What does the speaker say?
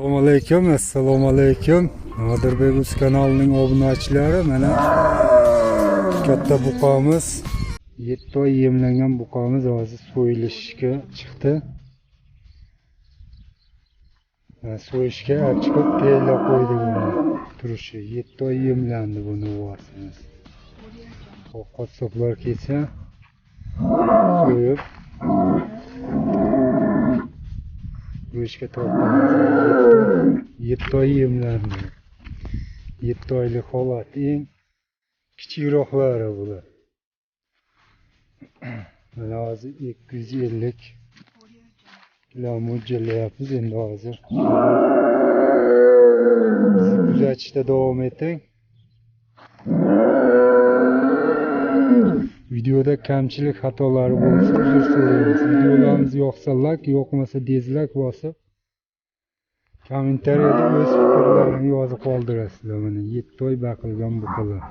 assalomu alaykum assalomu alaykum. Nodirbek uz kanalining obunachilari mana katta buqamiz yetti oy yemlangan buqamiz hozir so'yilishga chiqdi. Mana so'yishga olib chiqib tayyorlab qo'ydik uni. Turishi yetti oy yemlandi buni uvasimiz qassoblar kelsa so'yib go'shtga tortamiz yetti oy yemlandi yetti oylik holat eng kichikroqlari bular mana hozir ikki yuz ellik kilo mo'ljallayapmiz endi hozir kuzatishda davom eting videoda kamchilik xatolari bo'lsa uzr so'raymiz. Videolarimiz yoqsa lak, yoqmasa dizlak bosib kommentariyada o'z fikrlarini yozib qoldirasizlar mana yetti oy baqilgan buqalar.